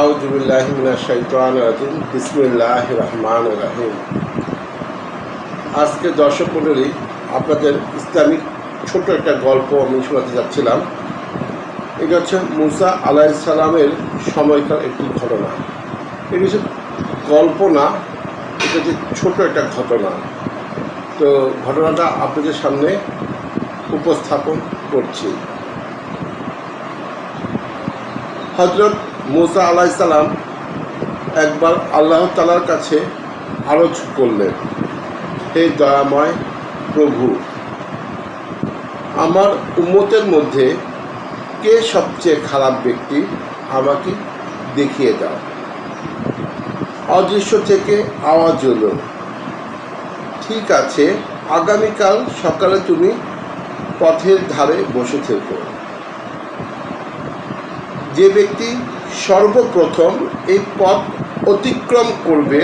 আউজুবিল্লাহ মিনাশ শাইতানির রাজিম বিসমিল্লাহ রহমান রাহিম। আজকে দর্শক মণ্ডলী, আপনাদের ইসলামিক ছোট একটা গল্প আমি শোনাতে যাচ্ছিলাম। এটা হচ্ছে মুসা আলাইসালামের সময়কার একটি ঘটনা। এটি হচ্ছে গল্প না, এটা হচ্ছে ছোট একটা ঘটনা। তো ঘটনাটা আপনাদের সামনে উপস্থাপন করছি। হজরত মুসা আলাইসালাম একবার আল্লাহ তালার কাছে আরজ করলেন, হে দয়াময় প্রভু, আমার উম্মতের মধ্যে কে সবচেয়ে খারাপ ব্যক্তি আমাকে দেখিয়ে দাও? অদৃশ্য থেকে আওয়াজ হলো, ঠিক আছে, আগামীকাল সকালে তুমি পথের ধারে বসে থেকো। যে ব্যক্তি সর্বপ্রথম এই পথ অতিক্রম করবে,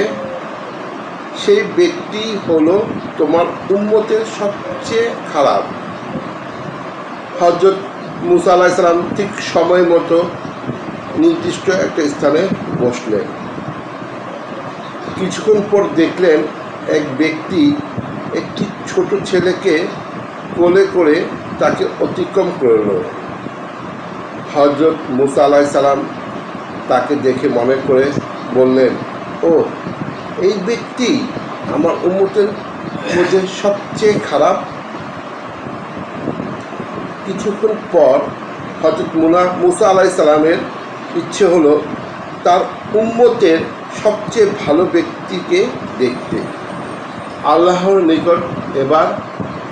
সেই ব্যক্তি হলো তোমার উম্মতের সবচেয়ে খারাপ। হজরত মুসা আলাহিসাল্লাম ঠিক সময় মতো নির্দিষ্ট একটা স্থানে বসলেন। কিছুক্ষণ পর দেখলেন এক ব্যক্তি একটি ছোট ছেলেকে কোলে করে তাকে অতিক্রম করল। হজরত মুসা আলাহ সালাম তাকে দেখে মনে করে বললেন, ও, এই ব্যক্তি আমার উম্মতের মধ্যে সবচেয়ে খারাপ? কিছুক্ষণ পর হজরত মুনা, মুসা আলাহ সালামের ইচ্ছে হলো তার উম্মতের সবচেয়ে ভালো ব্যক্তিকে দেখতে। আল্লাহর নিকট এবার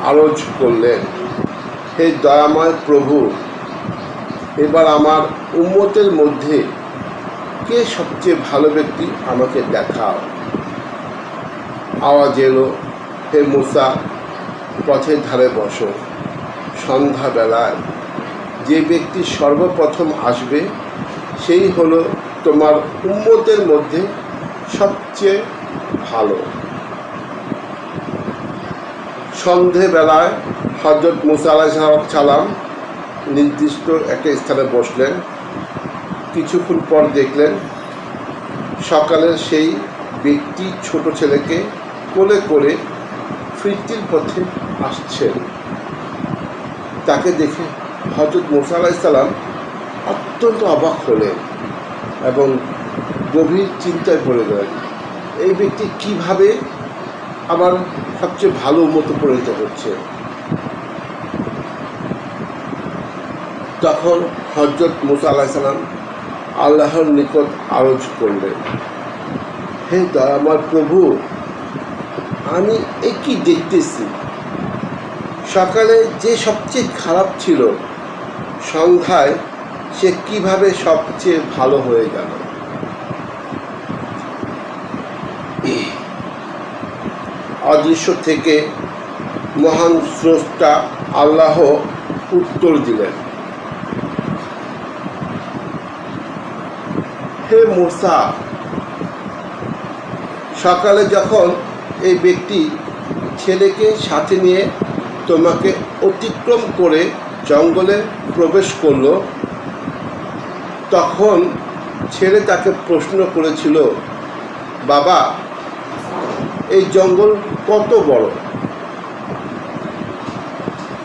আরজ করলেন, হে দয়াময় প্রভু এবার আমার উম্মতের মধ্যে কে সবচেয়ে ভালো ব্যক্তি আমাকে দেখাও? আওয়াজ এলো, হে মুসা পথের ধারে বসো। সন্ধ্যাবেলায় যে ব্যক্তি সর্বপ্রথম আসবে, সেই হলো তোমার উম্মতের মধ্যে সবচেয়ে ভালো। সন্ধেবেলায় হজরত মুসা আলাহ সালাম নির্দিষ্ট একটা স্থানে বসলেন। কিছুক্ষণ পর দেখলেন। সকালে সেই ব্যক্তি ছোট ছেলেকে কোলে করে ফিরতির পথে আসছেন। তাকে দেখে হজরত মুসা আলাইসাল্লাম অত্যন্ত অবাক হলেন এবং গভীর চিন্তায় পড়ে গেলেন, এই ব্যক্তি কীভাবে আমার সবচেয়ে ভালো মতো পরিণত হচ্ছে? তখন হজরত মুসা আল্লাহ সালাম আল্লাহর নিকট আরজ করলেন, হে দয়াময় প্রভু, আমি একই দেখতেছি। সকালে যে সবচেয়ে খারাপ ছিল, সন্ধ্যায় সে কীভাবে সবচেয়ে ভালো হয়ে গেল? অদৃশ্য থেকে মহান স্রষ্টা আল্লাহ উত্তর দিলেন হে মোসা, সকালে যখন এই ব্যক্তি ছেলেকে সাথে নিয়ে তোমাকে অতিক্রম করে জঙ্গলে প্রবেশ করল, তখন ছেলে তাকে প্রশ্ন করেছিল, বাবা, এই জঙ্গল কত বড়?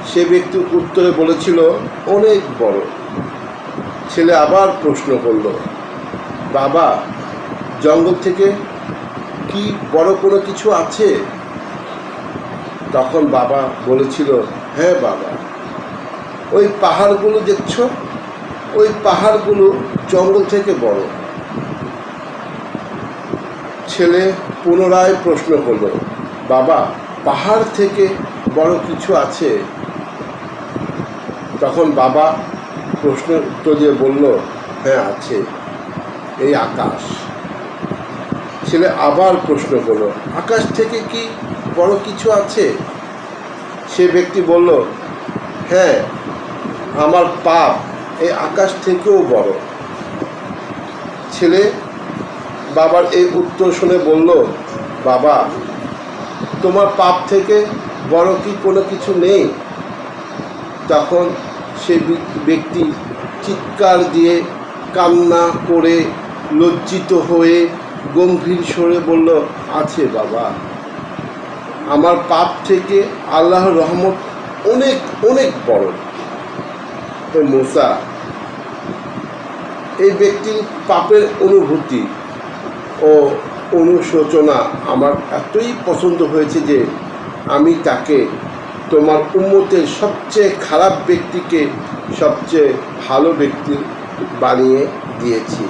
সে ব্যক্তি উত্তরে বলেছিল, অনেক বড়। ছেলে আবার প্রশ্ন করল বাবা, জঙ্গল থেকে কি বড় কোনো কিছু আছে? তখন বাবা বলেছিল হ্যাঁ বাবা, ওই পাহাড়গুলো দেখছ? ওই পাহাড়গুলো জঙ্গল থেকে বড়। ছেলে পুনরায় প্রশ্ন করল, বাবা, পাহাড় থেকে বড় কিছু আছে? তখন বাবা প্রশ্নের উত্তর দিয়ে বলল হ্যাঁ আছে। এই আকাশ। ছেলে আবার প্রশ্ন করল, আকাশ থেকে কি বড় কিছু আছে? সে ব্যক্তি বলল হ্যাঁ আমার পাপ এই আকাশ থেকেও বড়। ছেলে বাবার এই উত্তর শুনে বলল, বাবা, তোমার পাপ থেকে বড় কি কোনো কিছু নেই? তখন সে ব্যক্তি চিৎকার দিয়ে কান্না করে লজ্জিত হয়ে গম্ভীর স্বরে বলল, আছে বাবা। আমার পাপ থেকে আল্লাহর রহমত অনেক অনেক বড়। হে মোসা, এই ব্যক্তির পাপের অনুভূতি ও অনুশোচনা আমার এতই পছন্দ হয়েছে যে আমি তাকে, তোমার উম্মতের সবচেয়ে খারাপ ব্যক্তিকে সবচেয়ে ভালো ব্যক্তি বানিয়ে দিয়েছি।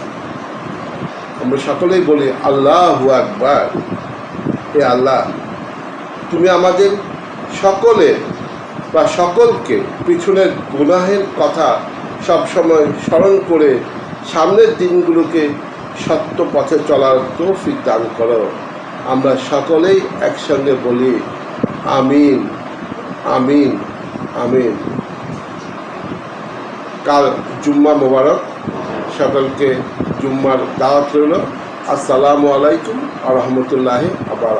আমরা সকলেই বলি, আল্লাহ আকবার। হে আল্লাহ, তুমি আমাদের সকলের বা সকলকে পিছনের গুনাহের কথা সবসময় স্মরণ করে সামনের দিনগুলোকে সত্য পথে চলার তৌফিক দান করো। আমরা সকলেই একসঙ্গে বলি, আমিন আমিন আমিন। কাল জুম্মা মোবারক সকলকে জুম্মার দাওয়াত রইল। আসসালামু আলাইকুম আ আবার